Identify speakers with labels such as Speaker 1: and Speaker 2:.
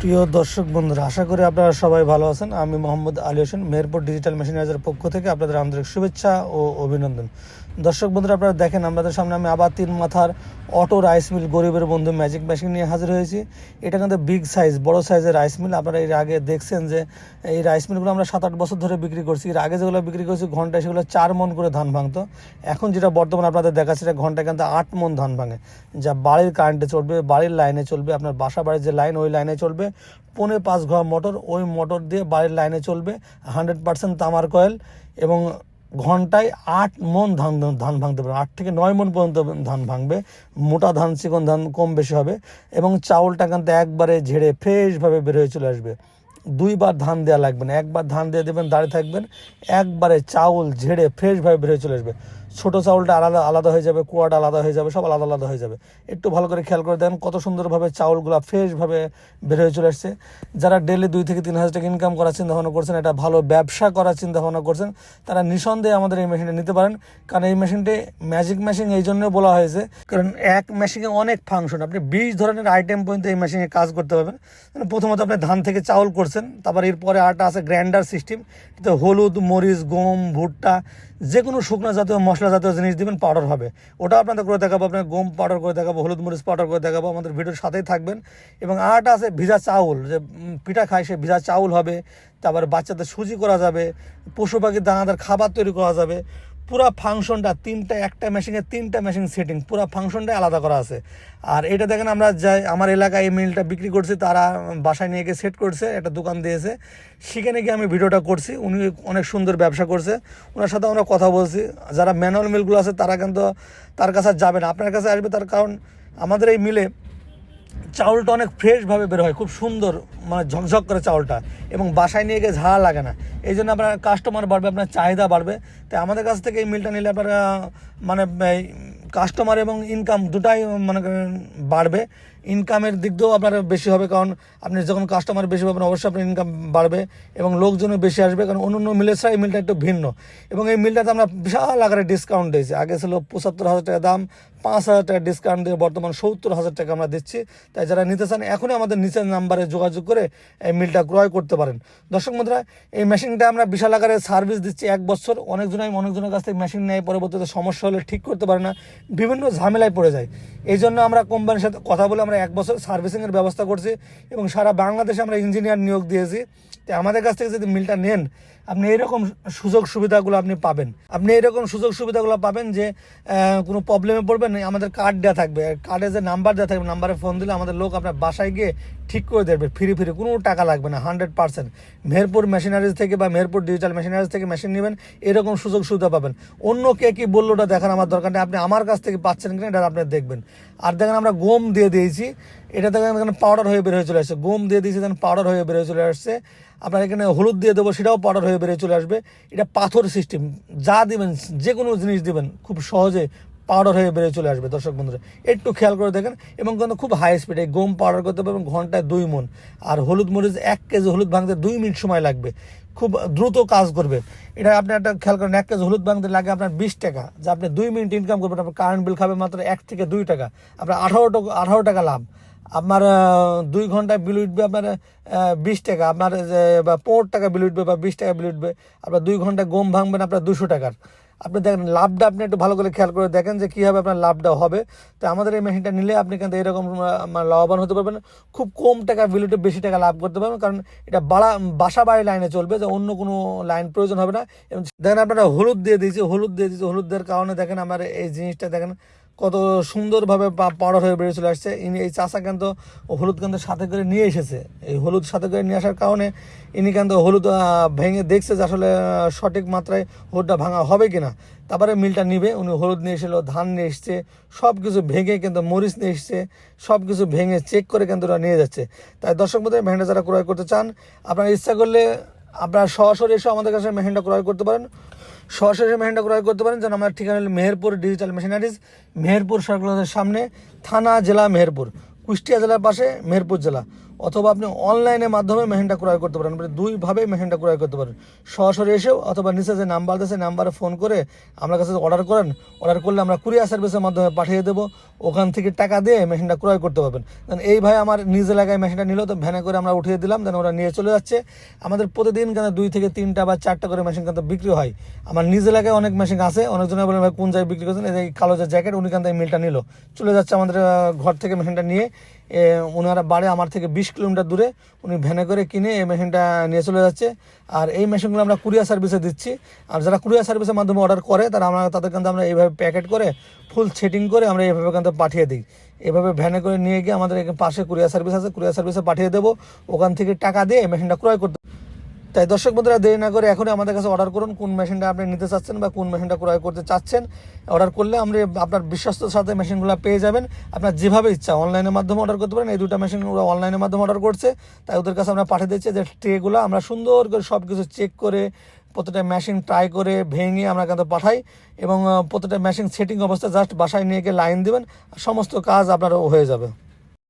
Speaker 1: প্রিয় দর্শক বন্ধুরা, আশা করি আপনারা সবাই ভালো আছেন। আমি মোহাম্মদ আলী হোসেন, মেহেরপুর ডিজিটাল মেশিনাইজের পক্ষ থেকে আপনাদের আন্তরিক শুভেচ্ছা ও অভিনন্দন। দর্শক বন্ধুরা, আপনারা দেখেন আপনাদের সামনে আমি আবার তিন মাথার অটো রাইস মিল গরিবের বন্ধু ম্যাজিক মেশিন নিয়ে হাজির হয়েছি। এটা কিন্তু বিগ সাইজ, বড় সাইজের রাইস মিল। আপনারা এর আগে দেখছেন যে এই রাইস মিলগুলো আমরা সাত আট বছর ধরে বিক্রি করছি। এর আগে যেগুলো বিক্রি করছি, ঘন্টায় সেগুলো চার মন করে ধান ভাঙতো। এখন যেটা বর্তমানে আপনাদের দেখাচ্ছে, এটা ঘন্টায় কিন্তু আট মন ধান ভাঙে। যা বাড়ির কারেন্টে চলবে, বাড়ির লাইনে চলবে, আপনার বাসা বাড়ির যে লাইন ওই লাইনে চলবে। পৌনে পাঁচ ঘর মোটর ওই মোটর দিয়ে বাড়ির লাইনে চলবে। হান্ড্রেড পার্সেন্ট তামার কয়েল এবং ঘন্টায় আট মন ধান ধান ভাঙতে পারবে। আট থেকে নয় মন পর্যন্ত ধান ভাঙবে। মোটা ধান, চিকন ধান কম বেশি হবে এবং চাউলটা কিন্তু একবারে ঝেড়ে ফ্রেশভাবে বের হয়ে চলে আসবে। দুইবার ধান দেওয়া লাগবে না। একবার ধান দিয়ে দেবেন, দাঁড়িয়ে থাকবেন, একবারে চাউল ঝেড়ে ফ্রেশভাবে বের হয়ে চলে আসবে। ছোটো চাউলটা আলাদা আলাদা হয়ে যাবে, কুয়াটা আলাদা হয়ে যাবে, সব আলাদা আলাদা হয়ে যাবে। একটু ভালো করে খেয়াল করে দেন কত সুন্দরভাবে চাউলগুলো ফ্রেশভাবে বের হয়ে চলে আসছে। যারা ডেলি দুই থেকে তিন হাজার টাকা ইনকাম করার চিন্তা ভাবনা করছেন, এটা ভালো ব্যবসা করার চিন্তা ভাবনা করছেন, তারা নিঃসন্দেহে আমাদের এই মেশিনটা নিতে পারেন। কারণ এই মেশিনটি ম্যাজিক মেশিন এই জন্য বলা হয়েছে। কারণ এক মেশিনে অনেক ফাংশন আপনি বিশ ধরনের আইটেম পর্যন্ত এই মেশিনে কাজ করতে পারবেন। প্রথমত আপনি ধান থেকে চাউল করছেন, তারপর এরপরে আটা আছে গ্রাইন্ডার সিস্টেম হলুদ, মরিচ, গম, ভুট্টা যে কোনো শুকনো জাতীয় মশলা জাতীয় জিনিস দেবেন পাউডার হবে। ওটা আপনাদের করে দেখাবো আপনার গম পাউডার করে দেখাবো, হলুদ মরিচ পাউডার করে দেখাবো, আমাদের ভিডিওর সাথেই থাকবেন। এবং আটা আছে ভিজা চাউল, যে পিঠা খায় সে ভিজা চাউল হবে, তারপরে বাচ্চাদের সুজি করা যাবে, পশু পাখির দানাদার খাবার তৈরি করা যাবে। পুরা ফাংশনটা, তিনটা, একটা মেশিনে তিনটা মেশিন সেটিং পুরা ফাংশনটাই আলাদা করা আছে। আর এটা দেখেন আমরা যাই, আমার এলাকায় এই মিলটা বিক্রি করছি, তারা বাসায় নিয়ে গিয়ে সেট করছে, একটা দোকান দিয়েছে। সেখানে গিয়ে আমি ভিডিওটা করছি, উনি অনেক সুন্দর ব্যবসা করছে। ওনার সাথে আমরা কথা বলছি। যারা ম্যানুয়াল মিলগুলো আছে, তারা কিন্তু তার কাছে যাবে না। আপনার কাছে আসবে তার কারণ আমাদের এই মিলে চাউলটা অনেক ফ্রেশভাবে বের হয়, খুব সুন্দর মানে ঝকঝক করে চাউলটা, এবং বাসায় নিয়ে গিয়ে ঝাড়া লাগে না। এই জন্য আপনার কাস্টমার বাড়বে, আপনার চাহিদা বাড়বে। তাই আমাদের কাছ থেকে এই মিলটা নিলে আপনারা মানে কাস্টমার এবং ইনকাম দুটাই মানে বাড়বে। ইনকামের দিক দিয়েও আপনার বেশি হবে, কারণ আপনি যখন কাস্টমার বেশি পাবেন, অবশ্যই আপনার ইনকাম বাড়বে এবং লোকজনও বেশি আসবে, কারণ অন্য অন্য মিলের ছাড়া এই মিলটা একটু ভিন্ন। এবং এই মিলটাতে আমরা বিশাল আকারে ডিসকাউন্ট দিয়েছি। আগে ছিল পঁচাত্তর হাজার টাকা দাম, পাঁচ হাজার টাকা ডিসকাউন্ট দিয়ে বর্তমান সত্তর হাজার টাকা আমরা দিচ্ছি। তাই যারা নিতে চান, এখনই আমাদের নিচের নাম্বারে যোগাযোগ করে এই মিলটা ক্রয় করতে পারেন। দর্শক বন্ধুরা, এই মেশিনটা আমরা বিশাল আকারে সার্ভিস দিচ্ছি এক বছর। অনেকজন আমি অনেকজনের কাছ থেকে মেশিন নেয়, পরবর্তীতে সমস্যা হলে ঠিক করতে পারে না। বিভিন্ন ঝামেলায় পড়ে যায়। এই জন্য আমরা কোম্পানির সাথে কথা বলে আমরা এক বছর সার্ভিসিংয়ের ব্যবস্থা করছি এবং সারা বাংলাদেশে আমরা ইঞ্জিনিয়ার নিয়োগ দিয়েছি। তো আমাদের কাছ থেকে যদি মিলটা নেন, আপনি এইরকম সুযোগ সুবিধাগুলো আপনি পাবেন। আপনি এরকম সুযোগ সুবিধাগুলো পাবেন যে কোনো প্রবলেমে পড়বেন, আমাদের কার্ড দেওয়া থাকবে। কার্ডে যে নাম্বার দেওয়া থাকবে নাম্বারে ফোন দিলে আমাদের লোক আপনার বাসায় গিয়ে ঠিক করে দেবে ফ্রি ফ্রি কোনো টাকা লাগবে না হান্ড্রেড পার্সেন্ট মেহেরপুর মেশিনারিজ থেকে বা মেহেরপুর ডিজিটাল মেশিনারিজ থেকে মেশিন নেবেন, এরকম সুযোগ সুবিধা পাবেন। অন্য কে কী বলল ওটা দেখার আমার দরকার নেই, আপনি আমার কাছ থেকে পাচ্ছেন কিনা, এটা আপনি দেখবেন। আর দেখেন আমরা গম দিয়ে দিয়েছি এটা দেখেন এখানে পাউডার হয়ে বের হয়ে চলে আসছে। গম দিয়ে দিয়েছি দেখেন পাউডার হয়ে বের হয়ে চলে আসছে। আপনার এখানে হলুদ দিয়ে দেবো, সেটাও পাউডার হয়ে বেরিয়ে চলে আসবে। এটা পাথর সিস্টেম যা দিবেন যে কোনো জিনিস দিবেন, খুব সহজে পাউডার হয়ে বেরিয়ে চলে আসবে, দর্শক বন্ধুরা। একটু খেয়াল করে দেখেন, এবং কিন্তু খুব হাই স্পিডে গম পাউডার করতে পারবেন ঘন্টায় দুই মন আর হলুদ মরিচ, এক কেজি হলুদ ভাঙতে দুই মিনিট সময় লাগবে। খুব দ্রুত কাজ করবে। এটা আপনি একটা খেয়াল করেন, এক কেজি হলুদ ভাঙতে লাগে আপনার বিশ টাকা। যা আপনি দুই মিনিট ইনকাম করবেন, আপনার কারেন্ট বিল খাবে মাত্র এক থেকে দুই টাকা। আপনার আঠারো টাকা আঠারো টাকা লাভ। আপনার দুই ঘন্টায় বিল উঠবে আপনার বিশ টাকা। আপনার পনেরো টাকা বিল উঠবে বা বিশ টাকা বিল উঠবে। আপনার দুই ঘন্টায় গম ভাঙবেন আপনার দুশো টাকার। আপনি দেখেন, লাভটা আপনি একটু ভালো করে খেয়াল করে দেখেন যে কীভাবে আপনার লাভটা হবে। তো আমাদের এই মেশিনটা নিলে আপনি কিন্তু এরকম মানে লাভবান হতে পারবেন। খুব কম টাকা ভ্যালুটে বেশি টাকা লাভ করতে পারবেন, কারণ এটা বাড়া বাসা বাড়ি লাইনে চলবে, যে অন্য কোনো লাইন প্রয়োজন হবে না। এবং দেখেন আপনারা হলুদ দিয়ে দিয়েছি, হলুদ দিয়ে দিয়েছি হলুদ দেওয়ার কারণে দেখেন আমার এই জিনিসটা দেখেন কত সুন্দরভাবে পাউডার হয়ে বেড়ে চলে আসছে। ইনি এই চাষা কিন্তু হলুদ কিন্তু সাথে করে নিয়ে এসেছে। এই হলুদ সাথে করে নিয়ে আসার কারণে ইনি কিন্তু হলুদ ভেঙে দেখছে যে আসলে সঠিক মাত্রায় হলুদটা ভাঙা হবে কিনা। তারপরে মিলটা নিবে। উনি হলুদ নিয়ে এসেছিল, ধান নিয়ে এসছে সব কিছু ভেঙে কিন্তু মরিচ নিয়ে এসছে সব কিছু ভেঙে চেক করে কিন্তু নিয়ে যাচ্ছে। তাই দর্শক মধ্যে ভেন্ডা যারা ক্রয় করতে চান, আপনারা ইচ্ছা করলে আপনারা সরাসরি এসে আমাদের কাছে মেহেন্ডা ক্রয় করতে পারেন। সরাসরি মেহেন্ডা ক্রয় করতে পারেন যেন আমার ঠিকানা হলো মেহেরপুর ডিজিটাল মেশিনারিজ, মেহেরপুর সার্কুলারের সামনে, থানা, জেলা, মেহেরপুর, কুষ্টিয়া জেলার পাশে, মেহেরপুর জেলা। অথবা আপনি অনলাইনের মাধ্যমে মেশিনটা ক্রয় করতে পারেন, আপনি দুইভাবে মেশিনটা ক্রয় করতে পারেন। সরাসরি এসেও অথবা নিচে যে নাম্বার আছে নাম্বারে ফোন করে আমার কাছে অর্ডার করেন। অর্ডার করলে আমরা কুরিয়ার সার্ভিসের মাধ্যমে পাঠিয়ে দেবো। ওখান থেকে টাকা দিয়ে মেশিনটা ক্রয় করতে পারবেন। দেন এই ভাই আমার নিজ এলাকায় মেশিনটা নিল, তো ভ্যানে করে আমরা উঠিয়ে দিলাম, দেন ওরা নিয়ে চলে যাচ্ছে। আমাদের প্রতিদিন কেন দুই থেকে তিনটা বা চারটা করে মেশিন কিন্তু বিক্রি হয়। আমার নিজ এলাকায় অনেক মেশিন আছে, অনেকজনে বলেন ভাই, কোন জায়গায় বিক্রি করছেন? এই কালো যে জ্যাকেট, উনি কিন্তু এই মিলটা নিল। চলে যাচ্ছে আমাদের ঘর থেকে মেশিনটা নিয়ে। ওনারা বাড়ে আমার থেকে বিশ কিলোমিটার দূরে। উনি ভ্যানে করে কিনে এই মেশিনটা নিয়ে চলে যাচ্ছে। আর এই মেশিনগুলো আমরা কুরিয়ার সার্ভিসে দিচ্ছি। আর যারা কুরিয়ার সার্ভিসের মাধ্যমে অর্ডার করে, তারা আমরা তাদের কিন্তু আমরা এইভাবে প্যাকেট করে ফুল সেটিং করে আমরা এইভাবে কিন্তু পাঠিয়ে দিই। এভাবে ভ্যানে করে নিয়ে গিয়ে আমাদের পাশে কুরিয়ার সার্ভিস আছে, কুরিয়ার সার্ভিসে পাঠিয়ে দেবো। ওখান থেকে টাকা দিয়ে মেশিনটা ক্রয় করতে তাই দর্শক বন্ধুরা দেরি না করে এখনই আমাদের কাছে অর্ডার করুন কোন মেশিনটা আপনি নিতে চাচ্ছেন বা কোন মেশিনটা ক্রয় করতে চাচ্ছেন। অর্ডার করলে আমরা আপনার বিশ্বস্তর সাথে মেশিনগুলো পেয়ে যাবেন। আপনার যেভাবে ইচ্ছা অনলাইনের মাধ্যমে অর্ডার করতে পারেন। এই দুটো মেশিন ওরা অনলাইনের মাধ্যমে অর্ডার করছে। তাই ওদের কাছে আমরা পাঠিয়ে দিচ্ছি যে ট্রেগুলো আমরা সুন্দর করে সব কিছু চেক করে প্রত্যেকটা মেশিন ট্রাই করে ভেঙে আমরা কিন্তু পাঠাই এবং আহ, প্রত্যেকটা মেশিন সেটিং অবস্থা জাস্ট বাসায় নিয়ে গিয়ে লাইন দেবেন। সমস্ত কাজ আপনার হয়ে যাবে।